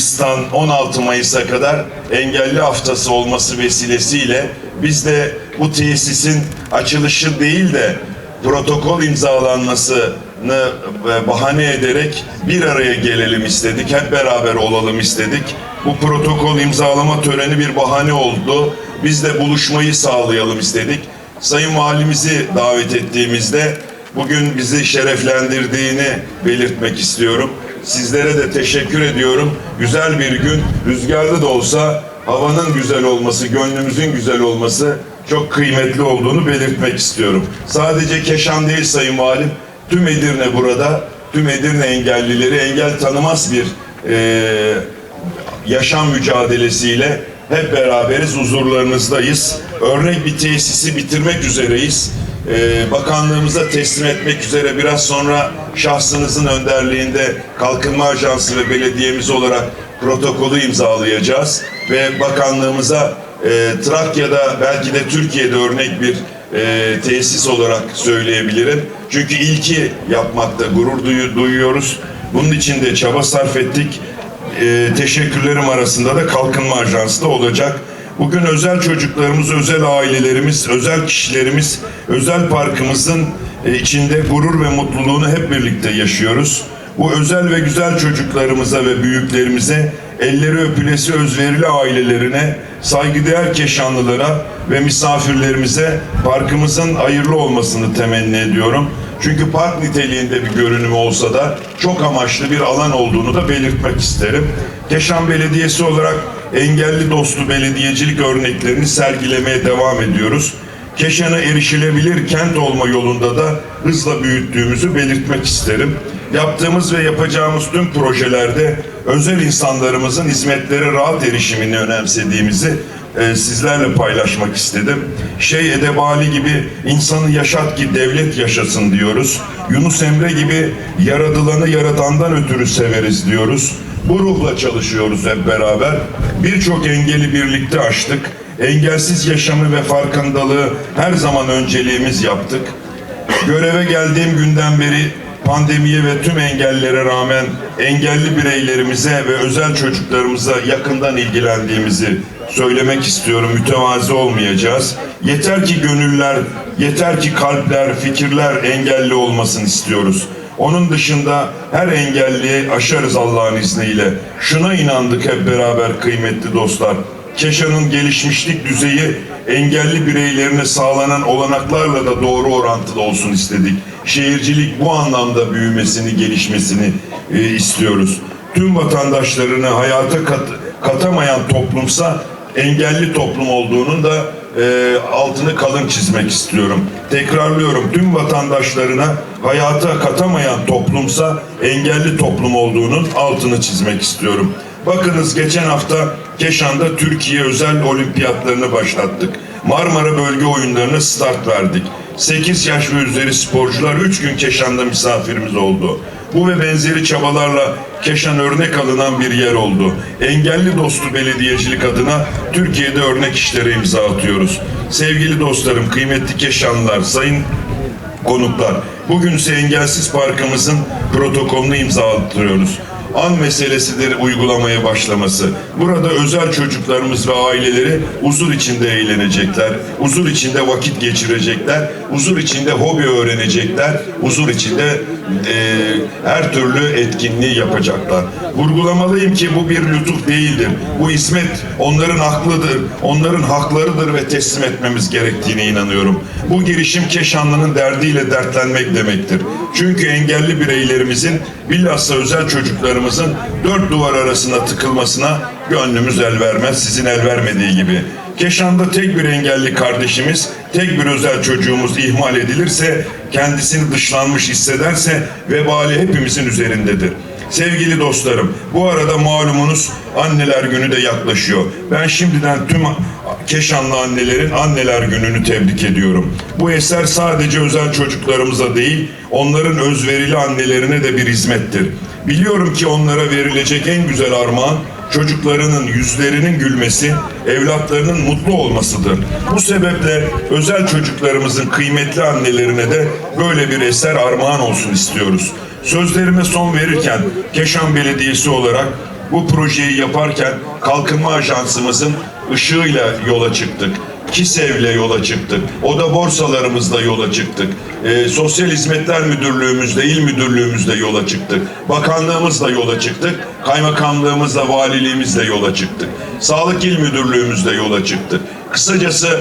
Mayıs'tan 16 Mayıs'a kadar engelli haftası olması vesilesiyle biz de bu tesisin açılışı değil de protokol imzalanmasını e, bahane ederek bir araya gelelim istedik, hep beraber olalım istedik. Bu protokol imzalama töreni bir bahane oldu. Biz de buluşmayı sağlayalım istedik. Sayın Valimizi davet ettiğimizde bugün bizi şereflendirdiğini belirtmek istiyorum. Sizlere de teşekkür ediyorum. Güzel bir gün, rüzgarlı da olsa havanın güzel olması, gönlümüzün güzel olması çok kıymetli olduğunu belirtmek istiyorum. Sadece Keşan değil Sayın Valim, tüm Edirne burada, tüm Edirne engellileri engel tanımaz bir eee yaşam mücadelesiyle hep beraberiz, huzurlarınızdayız. Örnek bir tesisi bitirmek üzereyiz. Ee, bakanlığımıza teslim etmek üzere biraz sonra şahsınızın önderliğinde Kalkınma Ajansı ve belediyemiz olarak protokolü imzalayacağız. Ve bakanlığımıza e, Trakya'da belki de Türkiye'de örnek bir e, tesis olarak söyleyebilirim. Çünkü ilki yapmakta gurur duyu- duyuyoruz. Bunun için de çaba sarf ettik e, teşekkürlerim arasında da Kalkınma Ajansı da olacak. Bugün özel çocuklarımız, özel ailelerimiz, özel kişilerimiz, özel parkımızın e, içinde gurur ve mutluluğunu hep birlikte yaşıyoruz. Bu özel ve güzel çocuklarımıza ve büyüklerimize, elleri öpülesi özverili ailelerine, saygıdeğer keşanlılara ve misafirlerimize parkımızın hayırlı olmasını temenni ediyorum. Çünkü park niteliğinde bir görünümü olsa da çok amaçlı bir alan olduğunu da belirtmek isterim. Keşan Belediyesi olarak engelli dostu belediyecilik örneklerini sergilemeye devam ediyoruz. Keşan'ı erişilebilir kent olma yolunda da hızla büyüttüğümüzü belirtmek isterim. Yaptığımız ve yapacağımız tüm projelerde özel insanlarımızın hizmetlere rahat erişimini önemsediğimizi e, sizlerle paylaşmak istedim. Şey Edebali gibi insanı yaşat ki devlet yaşasın diyoruz. Yunus Emre gibi yaradılanı yaradandan ötürü severiz diyoruz. Bu ruhla çalışıyoruz hep beraber. Birçok engeli birlikte aştık. Engelsiz yaşamı ve farkındalığı her zaman önceliğimiz yaptık. Göreve geldiğim günden beri pandemiye ve tüm engellere rağmen engelli bireylerimize ve özel çocuklarımıza yakından ilgilendiğimizi söylemek istiyorum. Mütevazi olmayacağız. Yeter ki gönüller, yeter ki kalpler, fikirler engelli olmasın istiyoruz. Onun dışında her engelliyi aşarız Allah'ın izniyle. Şuna inandık hep beraber kıymetli dostlar. Keşan'ın gelişmişlik düzeyi engelli bireylerine sağlanan olanaklarla da doğru orantılı olsun istedik. Şehircilik bu anlamda büyümesini, gelişmesini e, istiyoruz. Tüm vatandaşlarını hayata kat, katamayan toplumsa engelli toplum olduğunun da e, altını kalın çizmek istiyorum. Tekrarlıyorum tüm vatandaşlarına hayata katamayan toplumsa engelli toplum olduğunun altını çizmek istiyorum. Bakınız geçen hafta Keşan'da Türkiye özel olimpiyatlarını başlattık. Marmara Bölge Oyunlarına start verdik. 8 yaş ve üzeri sporcular 3 gün Keşan'da misafirimiz oldu. Bu ve benzeri çabalarla Keşan örnek alınan bir yer oldu. Engelli dostu belediyecilik adına Türkiye'de örnek işlere imza atıyoruz. Sevgili dostlarım, kıymetli Keşanlılar, sayın konuklar. Bugün ise Engelsiz Parkımızın protokolünü imza attırıyoruz. An meselesidir uygulamaya başlaması. Burada özel çocuklarımız ve aileleri huzur içinde eğlenecekler, huzur içinde vakit geçirecekler, huzur içinde hobi öğrenecekler, huzur içinde e, her türlü etkinliği yapacaklar. Vurgulamalıyım ki bu bir lütuf değildir. Bu hizmet onların haklıdır, onların haklarıdır ve teslim etmemiz gerektiğine inanıyorum. Bu girişim Keşanlı'nın derdiyle dertlenmek demektir. Çünkü engelli bireylerimizin bilhassa özel çocuklarımızın dört duvar arasına tıkılmasına gönlümüz el vermez, sizin el vermediği gibi. Keşan'da tek bir engelli kardeşimiz, tek bir özel çocuğumuz ihmal edilirse, kendisini dışlanmış hissederse vebali hepimizin üzerindedir. Sevgili dostlarım, bu arada malumunuz anneler günü de yaklaşıyor. Ben şimdiden tüm Keşanlı annelerin anneler gününü tebrik ediyorum. Bu eser sadece özel çocuklarımıza değil, onların özverili annelerine de bir hizmettir. Biliyorum ki onlara verilecek en güzel armağan çocuklarının yüzlerinin gülmesi, evlatlarının mutlu olmasıdır. Bu sebeple özel çocuklarımızın kıymetli annelerine de böyle bir eser armağan olsun istiyoruz. Sözlerime son verirken Keşan Belediyesi olarak bu projeyi yaparken Kalkınma Ajansımızın ışığıyla yola çıktık. KİSEV'le yola çıktık. Oda borsalarımızla yola çıktık. Ee, Sosyal Hizmetler Müdürlüğümüzle, İl Müdürlüğümüzle yola çıktık. Bakanlığımızla yola çıktık. Kaymakamlığımızla, valiliğimizle yola çıktık. Sağlık İl Müdürlüğümüzle yola çıktık. Kısacası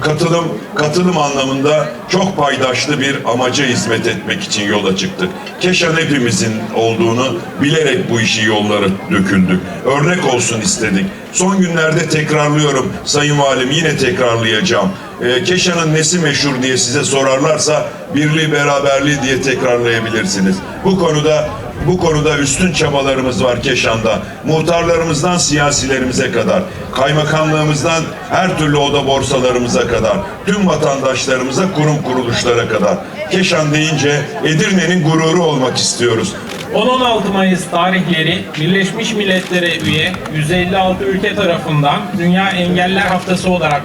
katılım katılım anlamında çok paydaşlı bir amaca hizmet etmek için yola çıktık. Keşan hepimizin olduğunu bilerek bu işi yollara döküldük. Örnek olsun istedik. Son günlerde tekrarlıyorum Sayın Valim yine tekrarlayacağım. Ee, Keşan'ın nesi meşhur diye size sorarlarsa birliği beraberliği diye tekrarlayabilirsiniz. Bu konuda bu konuda üstün çabalarımız var Keşan'da. Muhtarlarımızdan siyasilerimize kadar, kaymakamlığımızdan her türlü oda borsalarımıza kadar, tüm vatandaşlarımıza, kurum kuruluşlara kadar. Keşan deyince Edirne'nin gururu olmak istiyoruz. 10-16 Mayıs tarihleri Birleşmiş Milletler'e üye 156 ülke tarafından Dünya Engeller Haftası olarak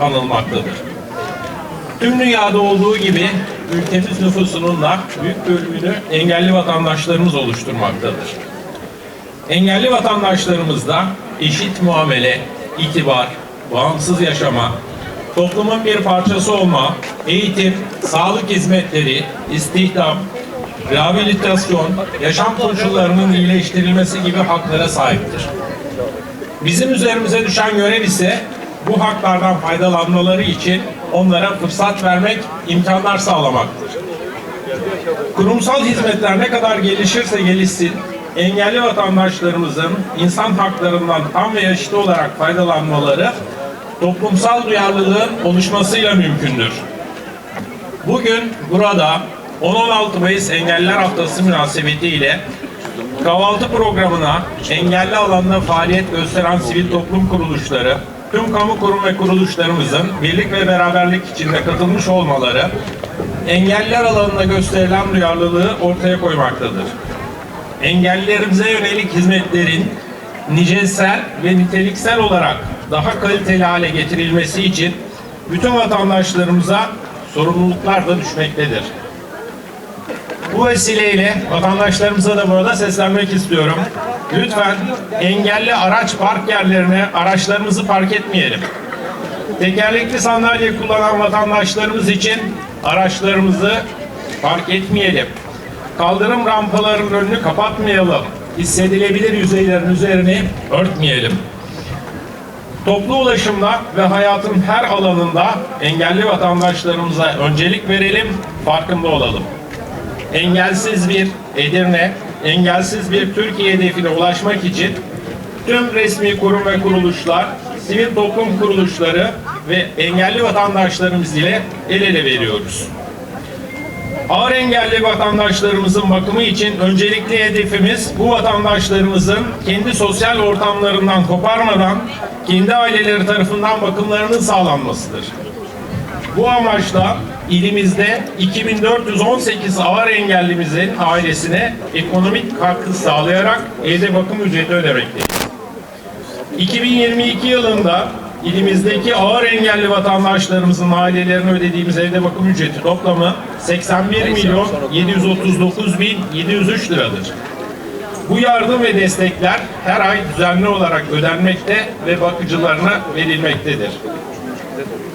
anılmaktadır. Tüm dünyada olduğu gibi ülkemiz nüfusunun büyük bölümünü engelli vatandaşlarımız oluşturmaktadır. Engelli vatandaşlarımızda eşit muamele, itibar, bağımsız yaşama, toplumun bir parçası olma, eğitim, sağlık hizmetleri, istihdam, rehabilitasyon, yaşam koşullarının iyileştirilmesi gibi haklara sahiptir. Bizim üzerimize düşen görev ise bu haklardan faydalanmaları için onlara fırsat vermek, imkanlar sağlamaktır. Kurumsal hizmetler ne kadar gelişirse gelişsin, engelli vatandaşlarımızın insan haklarından tam ve eşit olarak faydalanmaları toplumsal duyarlılığın oluşmasıyla mümkündür. Bugün burada 10-16 Mayıs Engeller Haftası münasebetiyle kahvaltı programına engelli alanda faaliyet gösteren sivil toplum kuruluşları, tüm kamu kurum ve kuruluşlarımızın birlik ve beraberlik içinde katılmış olmaları, engeller alanında gösterilen duyarlılığı ortaya koymaktadır. Engellilerimize yönelik hizmetlerin nicelsel ve niteliksel olarak daha kaliteli hale getirilmesi için bütün vatandaşlarımıza sorumluluklar da düşmektedir. Bu vesileyle vatandaşlarımıza da burada seslenmek istiyorum. Lütfen engelli araç park yerlerine araçlarımızı park etmeyelim. Tekerlekli sandalye kullanan vatandaşlarımız için araçlarımızı park etmeyelim. Kaldırım rampalarının önünü kapatmayalım. Hissedilebilir yüzeylerin üzerini örtmeyelim. Toplu ulaşımda ve hayatın her alanında engelli vatandaşlarımıza öncelik verelim, farkında olalım. Engelsiz bir Edirne, engelsiz bir Türkiye hedefine ulaşmak için tüm resmi kurum ve kuruluşlar, sivil toplum kuruluşları ve engelli vatandaşlarımız ile el ele veriyoruz. Ağır engelli vatandaşlarımızın bakımı için öncelikli hedefimiz bu vatandaşlarımızın kendi sosyal ortamlarından koparmadan kendi aileleri tarafından bakımlarının sağlanmasıdır. Bu amaçla ilimizde 2418 ağır engellimizin ailesine ekonomik katkı sağlayarak evde bakım ücreti ödemekteyiz. 2022 yılında ilimizdeki ağır engelli vatandaşlarımızın ailelerine ödediğimiz evde bakım ücreti toplamı 81 milyon 739 bin 703 liradır. Bu yardım ve destekler her ay düzenli olarak ödenmekte ve bakıcılarına verilmektedir.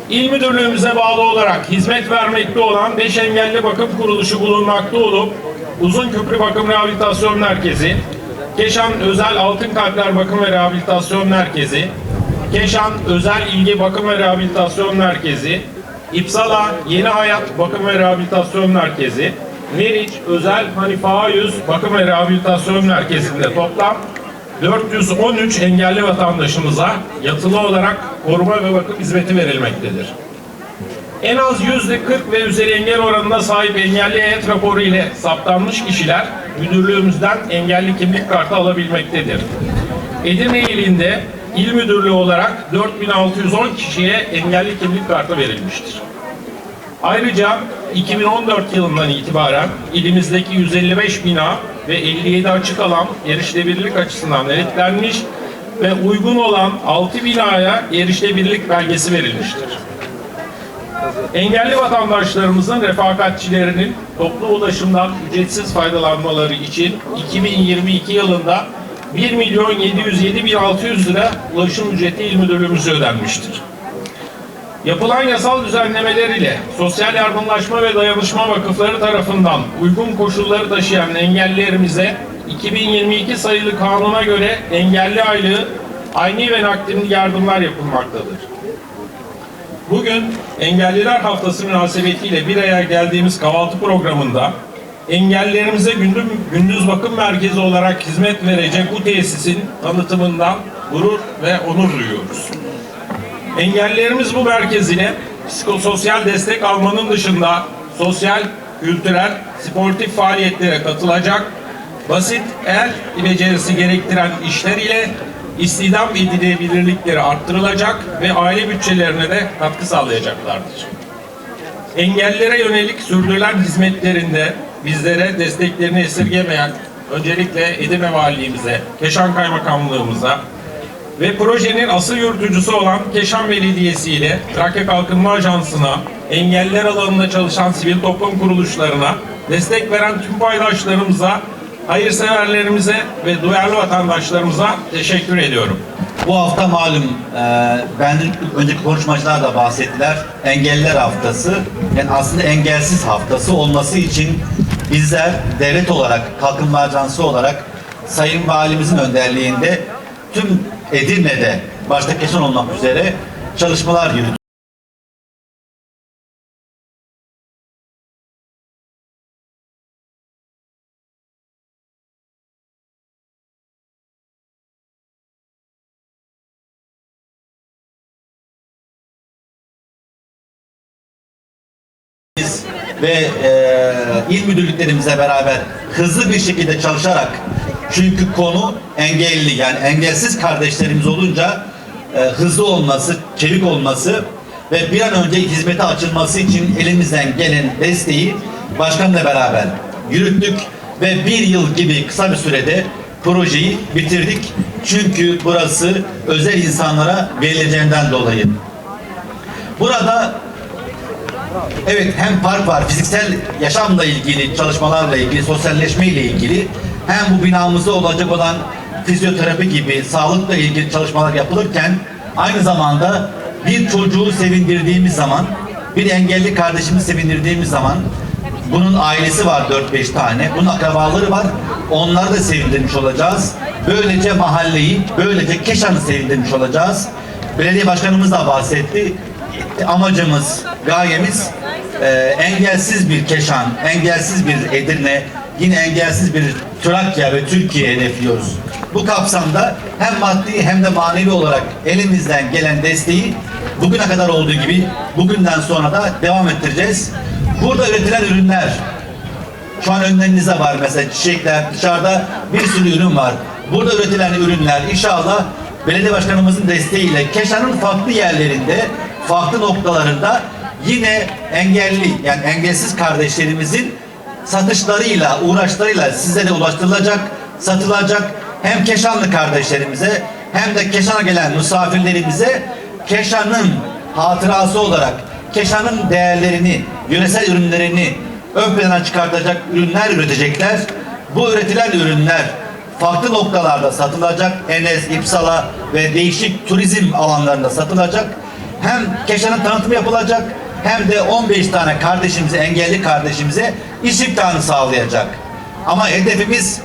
İl Müdürlüğümüze bağlı olarak hizmet vermekte olan 5 engelli bakım kuruluşu bulunmakta olup Uzun Köprü Bakım Rehabilitasyon Merkezi, Keşan Özel Altın Kalpler Bakım ve Rehabilitasyon Merkezi, Keşan Özel İlgi Bakım ve Rehabilitasyon Merkezi, İpsala Yeni Hayat Bakım ve Rehabilitasyon Merkezi, Meriç Özel Hanife Ağayüz Bakım ve Rehabilitasyon Merkezi'nde toplam 413 engelli vatandaşımıza yatılı olarak koruma ve bakım hizmeti verilmektedir. En az yüzde 40 ve üzeri engel oranına sahip engelli heyet raporu ile saptanmış kişiler müdürlüğümüzden engelli kimlik kartı alabilmektedir. Edirne ilinde il müdürlüğü olarak 4610 kişiye engelli kimlik kartı verilmiştir. Ayrıca 2014 yılından itibaren ilimizdeki 155 bina ve 57 açık alan erişilebilirlik açısından denetlenmiş ve uygun olan 6 binaya erişilebilirlik belgesi verilmiştir. Engelli vatandaşlarımızın refakatçilerinin toplu ulaşımdan ücretsiz faydalanmaları için 2022 yılında 1 milyon 707 bin 600 lira ulaşım ücreti il müdürlüğümüze ödenmiştir. Yapılan yasal düzenlemeler ile sosyal yardımlaşma ve dayanışma vakıfları tarafından uygun koşulları taşıyan engellilerimize 2022 sayılı kanuna göre engelli aylığı ayni ve nakdimli yardımlar yapılmaktadır. Bugün Engelliler Haftası münasebetiyle bir araya geldiğimiz kahvaltı programında engellilerimize gündüz, gündüz bakım merkezi olarak hizmet verecek bu tesisin tanıtımından gurur ve onur duyuyoruz. Engellilerimiz bu merkez ile psikososyal destek almanın dışında sosyal, kültürel, sportif faaliyetlere katılacak, basit el becerisi gerektiren işler ile istihdam edilebilirlikleri arttırılacak ve aile bütçelerine de katkı sağlayacaklardır. Engellilere yönelik sürdürülen hizmetlerinde bizlere desteklerini esirgemeyen öncelikle Edirne Valiliğimize, Keşan Kaymakamlığımıza, ve projenin asıl yürütücüsü olan Keşan Belediyesi ile Trakya Kalkınma Ajansı'na, engeller alanında çalışan sivil toplum kuruluşlarına, destek veren tüm paydaşlarımıza, hayırseverlerimize ve duyarlı vatandaşlarımıza teşekkür ediyorum. Bu hafta malum e, benden önceki konuşmacılar da bahsettiler. Engelliler haftası. Yani aslında engelsiz haftası olması için bizler devlet olarak, kalkınma ajansı olarak Sayın Valimizin önderliğinde tüm Edirne'de başta Keşan olmak üzere çalışmalar yürütüyoruz. Biz ve e, il müdürlüklerimize beraber hızlı bir şekilde çalışarak çünkü konu engelli yani engelsiz kardeşlerimiz olunca e, hızlı olması, çevik olması ve bir an önce hizmete açılması için elimizden gelen desteği başkanla beraber yürüttük ve bir yıl gibi kısa bir sürede projeyi bitirdik. Çünkü burası özel insanlara verileceğinden dolayı. Burada Evet hem park var, fiziksel yaşamla ilgili, çalışmalarla ilgili, sosyalleşmeyle ilgili hem bu binamızda olacak olan fizyoterapi gibi sağlıkla ilgili çalışmalar yapılırken aynı zamanda bir çocuğu sevindirdiğimiz zaman, bir engelli kardeşimizi sevindirdiğimiz zaman bunun ailesi var 4-5 tane, bunun akrabaları var. Onları da sevindirmiş olacağız. Böylece mahalleyi, böylece Keşan'ı sevindirmiş olacağız. Belediye başkanımız da bahsetti amacımız, gayemiz e, engelsiz bir Keşan, engelsiz bir Edirne, yine engelsiz bir Trakya ve Türkiye hedefliyoruz. Bu kapsamda hem maddi hem de manevi olarak elimizden gelen desteği bugüne kadar olduğu gibi bugünden sonra da devam ettireceğiz. Burada üretilen ürünler, şu an önlerinizde var mesela çiçekler, dışarıda bir sürü ürün var. Burada üretilen ürünler inşallah belediye başkanımızın desteğiyle Keşan'ın farklı yerlerinde, farklı noktalarında yine engelli yani engelsiz kardeşlerimizin satışlarıyla, uğraşlarıyla size de ulaştırılacak, satılacak hem Keşanlı kardeşlerimize hem de Keşan'a gelen misafirlerimize Keşan'ın hatırası olarak Keşan'ın değerlerini, yöresel ürünlerini ön plana çıkartacak ürünler üretecekler. Bu üretilen ürünler farklı noktalarda satılacak. Enes, İpsala ve değişik turizm alanlarında satılacak. Hem Keşan'ın tanıtımı yapılacak hem de 15 tane kardeşimize, engelli kardeşimize imkanı sağlayacak. Ama hedefimiz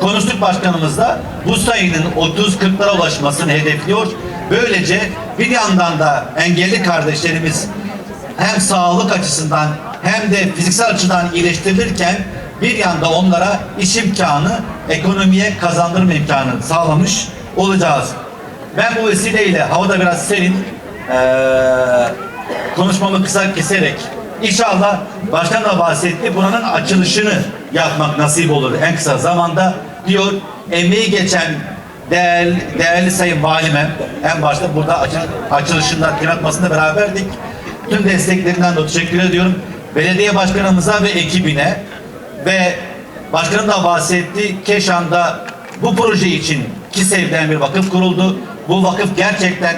konuştuk başkanımızla bu sayının 30-40'lara ulaşmasını hedefliyor. Böylece bir yandan da engelli kardeşlerimiz hem sağlık açısından hem de fiziksel açıdan iyileştirilirken bir yanda onlara iş imkanı, ekonomiye kazandırma imkanı sağlamış olacağız. Ben bu vesileyle havada biraz serin eee konuşmamı kısa keserek inşallah başkan da bahsetti buranın açılışını yapmak nasip olur en kısa zamanda diyor emeği geçen değerli, değerli sayın valime en başta burada açı, açılışında kıymetmasında beraberdik. Tüm desteklerinden de teşekkür ediyorum. Belediye başkanımıza ve ekibine ve Başkanım da bahsetti. Keşan'da bu proje için KİSEV'den bir vakıf kuruldu. Bu vakıf gerçekten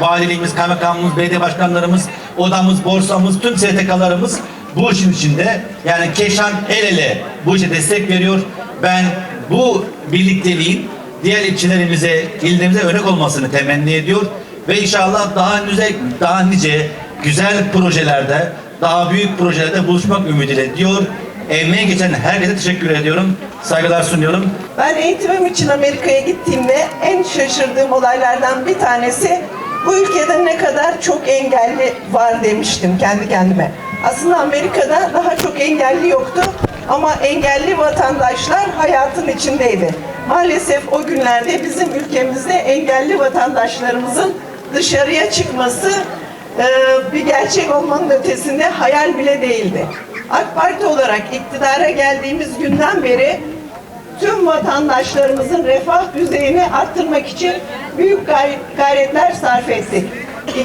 valiliğimiz, kaymakamımız, belediye başkanlarımız, odamız, borsamız, tüm STK'larımız bu işin içinde. Yani Keşan el ele bu işe destek veriyor. Ben bu birlikteliğin diğer ilçelerimize, illerimize örnek olmasını temenni ediyor. Ve inşallah daha nice, daha nice güzel projelerde, daha büyük projelerde buluşmak ümidiyle diyor. Emeğe geçen herkese teşekkür ediyorum. Saygılar sunuyorum. Ben eğitimim için Amerika'ya gittiğimde en şaşırdığım olaylardan bir tanesi bu ülkede ne kadar çok engelli var demiştim kendi kendime. Aslında Amerika'da daha çok engelli yoktu ama engelli vatandaşlar hayatın içindeydi. Maalesef o günlerde bizim ülkemizde engelli vatandaşlarımızın dışarıya çıkması bir gerçek olmanın ötesinde hayal bile değildi. AK Parti olarak iktidara geldiğimiz günden beri tüm vatandaşlarımızın refah düzeyini arttırmak için büyük gay- gayretler sarf ettik.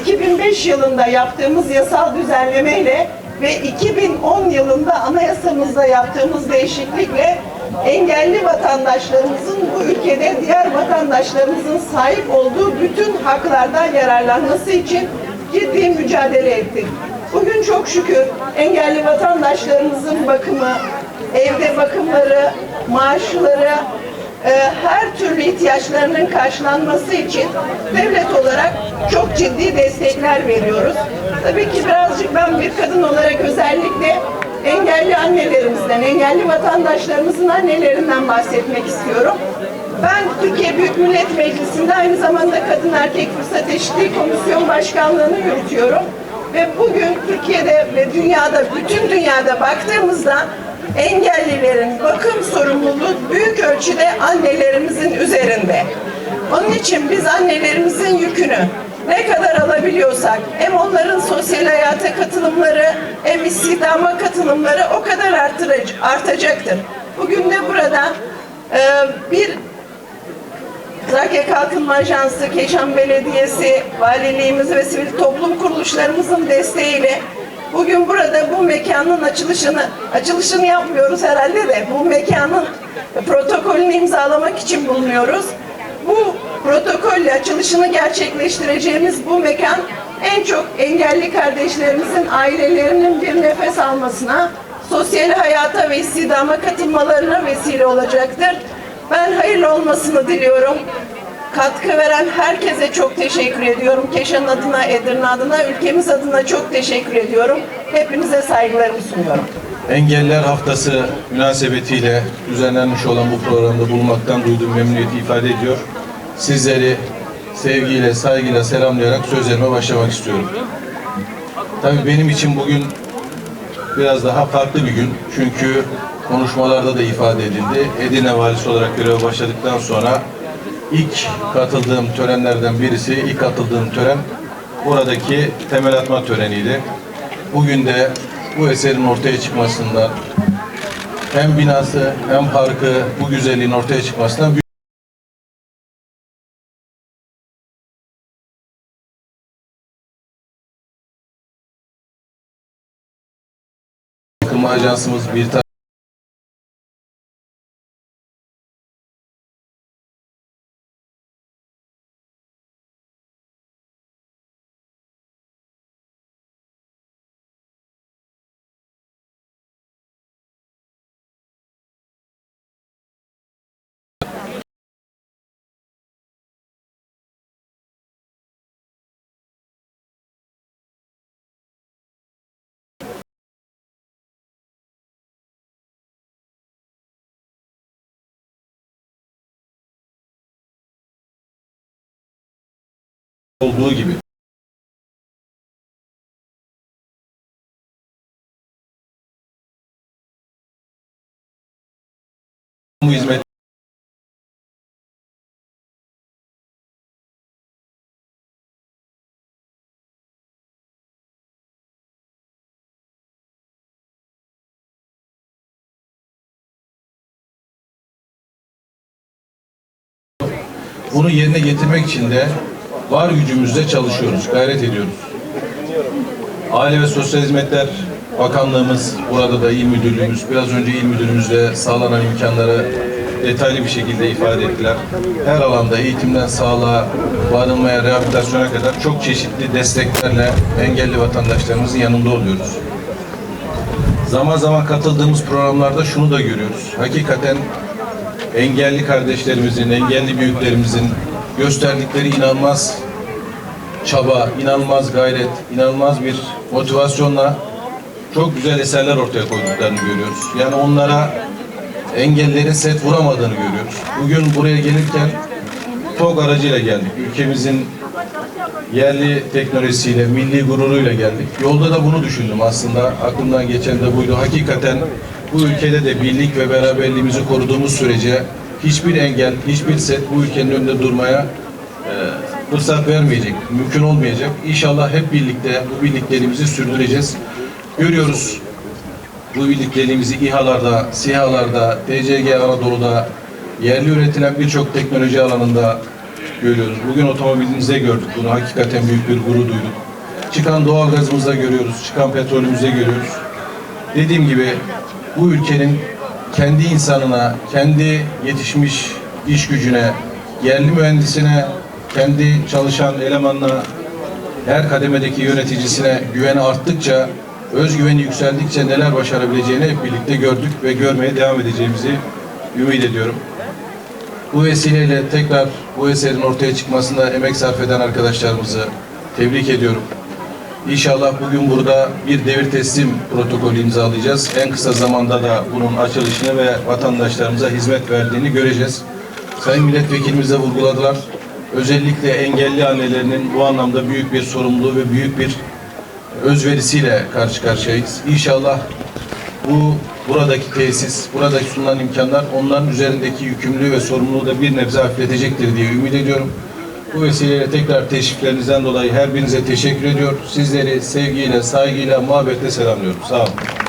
2005 yılında yaptığımız yasal düzenlemeyle ve 2010 yılında anayasamızda yaptığımız değişiklikle engelli vatandaşlarımızın bu ülkede diğer vatandaşlarımızın sahip olduğu bütün haklardan yararlanması için ciddi mücadele ettik. Bugün çok şükür engelli vatandaşlarımızın bakımı, evde bakımları, maaşları, e, her türlü ihtiyaçlarının karşılanması için devlet olarak çok ciddi destekler veriyoruz. Tabii ki birazcık ben bir kadın olarak özellikle engelli annelerimizden, engelli vatandaşlarımızın annelerinden bahsetmek istiyorum. Ben Türkiye Büyük Millet Meclisi'nde aynı zamanda Kadın Erkek Fırsat Eşitliği Komisyon Başkanlığı'nı yürütüyorum. Ve bugün Türkiye'de ve dünyada, bütün dünyada baktığımızda engellilerin bakım sorumluluğu büyük ölçüde annelerimizin üzerinde. Onun için biz annelerimizin yükünü ne kadar alabiliyorsak hem onların sosyal hayata katılımları hem istihdama katılımları o kadar artırıcı, artacaktır. Bugün de burada e, bir Trakya Kalkınma Ajansı, Keşan Belediyesi, valiliğimiz ve sivil toplum kuruluşlarımızın desteğiyle bugün burada bu mekanın açılışını, açılışını yapmıyoruz herhalde de bu mekanın protokolünü imzalamak için bulunuyoruz. Bu protokolle açılışını gerçekleştireceğimiz bu mekan en çok engelli kardeşlerimizin ailelerinin bir nefes almasına, sosyal hayata ve istihdama katılmalarına vesile olacaktır. Ben hayırlı olmasını diliyorum. Katkı veren herkese çok teşekkür ediyorum. Keşan adına, Edirne adına, ülkemiz adına çok teşekkür ediyorum. Hepinize saygılarımı sunuyorum. Engeller Haftası münasebetiyle düzenlenmiş olan bu programda bulunmaktan duyduğum memnuniyeti ifade ediyor. Sizleri sevgiyle, saygıyla selamlayarak sözlerime başlamak istiyorum. Tabii benim için bugün biraz daha farklı bir gün. Çünkü konuşmalarda da ifade edildi. Edirne Valisi olarak göreve başladıktan sonra ilk katıldığım törenlerden birisi, ilk katıldığım tören buradaki temel atma töreniydi. Bugün de bu eserin ortaya çıkmasından hem binası hem parkı bu güzelliğin ortaya çıkmasından ajansımız bir olduğu gibi. Bu hizmet Bunu yerine getirmek için de var gücümüzle çalışıyoruz, gayret ediyoruz. Aile ve Sosyal Hizmetler Bakanlığımız, burada da il müdürlüğümüz, biraz önce il müdürümüzle sağlanan imkanları detaylı bir şekilde ifade ettiler. Her alanda eğitimden sağlığa, barınmaya, rehabilitasyona kadar çok çeşitli desteklerle engelli vatandaşlarımızın yanında oluyoruz. Zaman zaman katıldığımız programlarda şunu da görüyoruz. Hakikaten engelli kardeşlerimizin, engelli büyüklerimizin gösterdikleri inanılmaz çaba, inanılmaz gayret, inanılmaz bir motivasyonla çok güzel eserler ortaya koyduklarını görüyoruz. Yani onlara engellerin set vuramadığını görüyoruz. Bugün buraya gelirken TOG aracıyla geldik. Ülkemizin yerli teknolojisiyle, milli gururuyla geldik. Yolda da bunu düşündüm aslında. Aklımdan geçen de buydu. Hakikaten bu ülkede de birlik ve beraberliğimizi koruduğumuz sürece hiçbir engel, hiçbir set bu ülkenin önünde durmaya e, fırsat vermeyecek, mümkün olmayacak. İnşallah hep birlikte bu birliklerimizi sürdüreceğiz. Görüyoruz bu birlikteliğimizi İHA'larda, SİHA'larda, TCG Anadolu'da, yerli üretilen birçok teknoloji alanında görüyoruz. Bugün otomobilimizde gördük bunu. Hakikaten büyük bir gurur duyduk. Çıkan doğal gazımızda görüyoruz, çıkan petrolümüzde görüyoruz. Dediğim gibi bu ülkenin kendi insanına, kendi yetişmiş iş gücüne, yerli mühendisine, kendi çalışan elemanına, her kademedeki yöneticisine güveni arttıkça, özgüveni yükseldikçe neler başarabileceğini hep birlikte gördük ve görmeye devam edeceğimizi ümit ediyorum. Bu vesileyle tekrar bu eserin ortaya çıkmasında emek sarf eden arkadaşlarımızı tebrik ediyorum. İnşallah bugün burada bir devir teslim protokolü imzalayacağız. En kısa zamanda da bunun açılışını ve vatandaşlarımıza hizmet verdiğini göreceğiz. Sayın milletvekilimiz de vurguladılar. Özellikle engelli annelerinin bu anlamda büyük bir sorumluluğu ve büyük bir özverisiyle karşı karşıyayız. İnşallah bu buradaki tesis, buradaki sunulan imkanlar onların üzerindeki yükümlülüğü ve sorumluluğu da bir nebze hafifletecektir diye ümit ediyorum. Bu vesileyle tekrar teşriflerinizden dolayı her birinize teşekkür ediyor. Sizleri sevgiyle, saygıyla, muhabbetle selamlıyorum. Sağ olun.